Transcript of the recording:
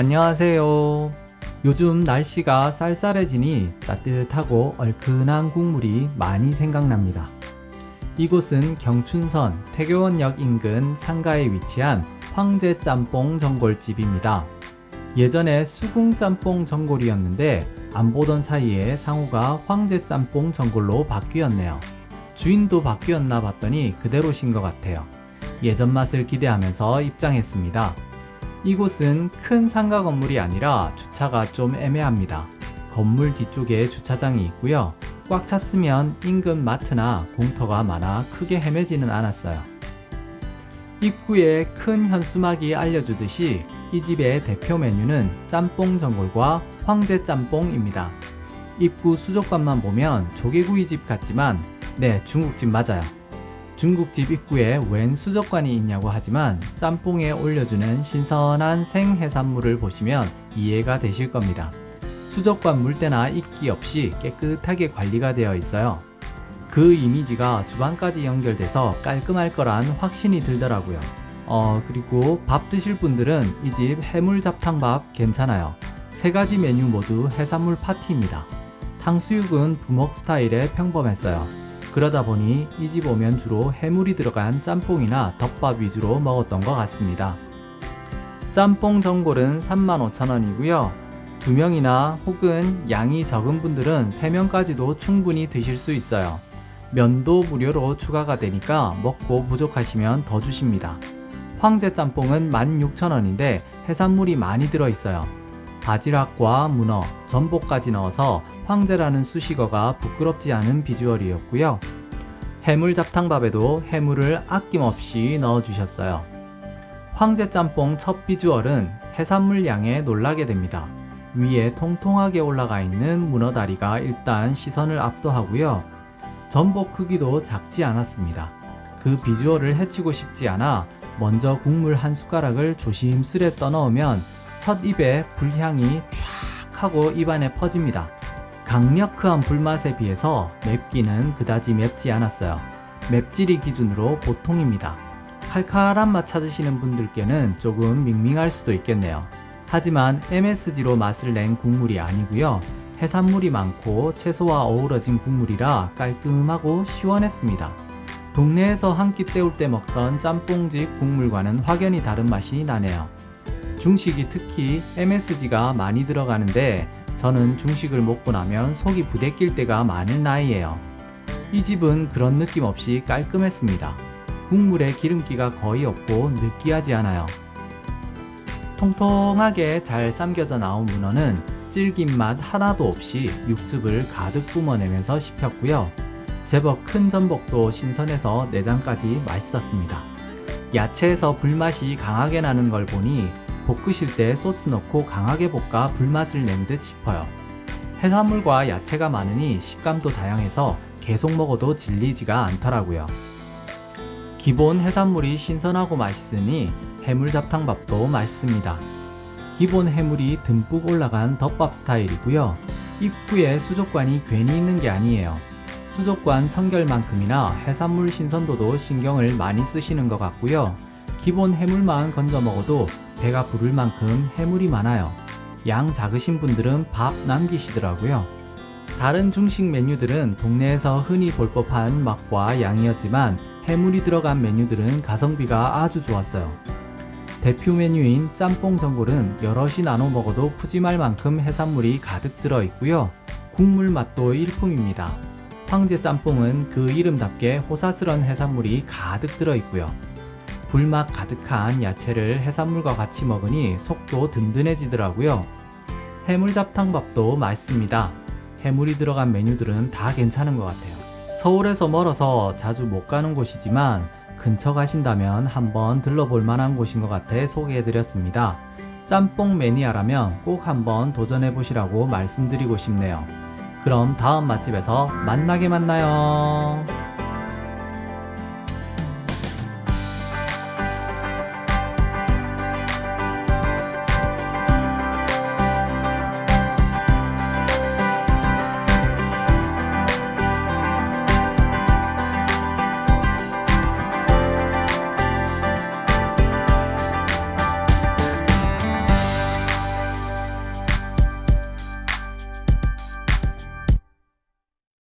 안녕하세요. 요즘 날씨가 쌀쌀해지니 따뜻하고 얼큰한 국물이 많이 생각납니다. 이곳은 경춘선 태교원역 인근 상가에 위치한 황제 짬뽕 전골집입니다. 예전에 수궁 짬뽕 전골이었는데 안 보던 사이에 상호가 황제 짬뽕 전골로 바뀌었네요. 주인도 바뀌었나 봤더니 그대로신 것 같아요. 예전 맛을 기대하면서 입장했습니다. 이곳은 큰 상가 건물이 아니라 주차가 좀 애매합니다. 건물 뒤쪽에 주차장이 있고요. 꽉 찼으면 인근 마트나 공터가 많아 크게 헤매지는 않았어요. 입구에 큰 현수막이 알려주듯이 이 집의 대표 메뉴는 짬뽕 전골과 황제 짬뽕입니다. 입구 수족관만 보면 조개구이집 같지만 네 중국집 맞아요. 중국집 입구에 웬 수족관이 있냐고 하지만 짬뽕에 올려주는 신선한 생해산물을 보시면 이해가 되실 겁니다. 수족관 물때나 이끼 없이 깨끗하게 관리가 되어 있어요. 그 이미지가 주방까지 연결돼서 깔끔할 거란 확신이 들더라고요. 어, 그리고 밥 드실 분들은 이 집 해물 잡탕밥 괜찮아요. 세 가지 메뉴 모두 해산물 파티입니다. 탕수육은 부먹 스타일에 평범했어요. 그러다 보니 이 집 오면 주로 해물이 들어간 짬뽕이나 덮밥 위주로 먹었던 것 같습니다. 짬뽕 전골은 35,000원이고요. 두 명이나 혹은 양이 적은 분들은 3명까지도 충분히 드실 수 있어요. 면도 무료로 추가가 되니까 먹고 부족하시면 더 주십니다. 황제 짬뽕은 16,000원인데 해산물이 많이 들어있어요. 바지락과 문어, 전복까지 넣어서 황제라는 수식어가 부끄럽지 않은 비주얼이었고요. 해물 잡탕밥에도 해물을 아낌없이 넣어주셨어요. 황제 짬뽕 첫 비주얼은 해산물 양에 놀라게 됩니다. 위에 통통하게 올라가 있는 문어 다리가 일단 시선을 압도하고요. 전복 크기도 작지 않았습니다. 그 비주얼을 해치고 싶지 않아 먼저 국물 한 숟가락을 조심스레 떠넣으면 첫 입에 불향이 쫙 하고 입안에 퍼집니다. 강력한 불맛에 비해서 맵기는 그다지 맵지 않았어요. 맵찔이 기준으로 보통입니다. 칼칼한 맛 찾으시는 분들께는 조금 밍밍할 수도 있겠네요. 하지만 MSG로 맛을 낸 국물이 아니고요. 해산물이 많고 채소와 어우러진 국물이라 깔끔하고 시원했습니다. 동네에서 한 끼 때울 때 먹던 짬뽕집 국물과는 확연히 다른 맛이 나네요. 중식이 특히 MSG가 많이 들어가는데 저는 중식을 먹고 나면 속이 부대낄 때가 많은 나이에요. 이 집은 그런 느낌 없이 깔끔했습니다. 국물에 기름기가 거의 없고 느끼하지 않아요. 통통하게 잘 삶겨져 나온 문어는 질긴 맛 하나도 없이 육즙을 가득 뿜어내면서 씹혔고요. 제법 큰 전복도 신선해서 내장까지 맛있었습니다. 야채에서 불맛이 강하게 나는 걸 보니 볶으실 때 소스 넣고 강하게 볶아 불맛을 낸 듯 싶어요. 해산물과 야채가 많으니 식감도 다양해서 계속 먹어도 질리지가 않더라고요. 기본 해산물이 신선하고 맛있으니 해물 잡탕밥도 맛있습니다. 기본 해물이 듬뿍 올라간 덮밥 스타일이고요. 입구에 수족관이 괜히 있는 게 아니에요. 수족관 청결만큼이나 해산물 신선도도 신경을 많이 쓰시는 것 같고요. 기본 해물만 건져 먹어도 배가 부를 만큼 해물이 많아요. 양 작으신 분들은 밥 남기시더라고요. 다른 중식 메뉴들은 동네에서 흔히 볼 법한 맛과 양이었지만 해물이 들어간 메뉴들은 가성비가 아주 좋았어요. 대표 메뉴인 짬뽕 전골은 여럿이 나눠 먹어도 푸짐할 만큼 해산물이 가득 들어 있고요. 국물 맛도 일품입니다. 황제 짬뽕은 그 이름답게 호사스런 해산물이 가득 들어 있고요. 불맛 가득한 야채를 해산물과 같이 먹으니 속도 든든해지더라고요. 해물 잡탕밥도 맛있습니다. 해물이 들어간 메뉴들은 다 괜찮은 것 같아요. 서울에서 멀어서 자주 못 가는 곳이지만 근처 가신다면 한번 들러볼 만한 곳인 것 같아 소개해드렸습니다. 짬뽕 매니아라면 꼭 한번 도전해보시라고 말씀드리고 싶네요. 그럼 다음 맛집에서 만나게 만나요.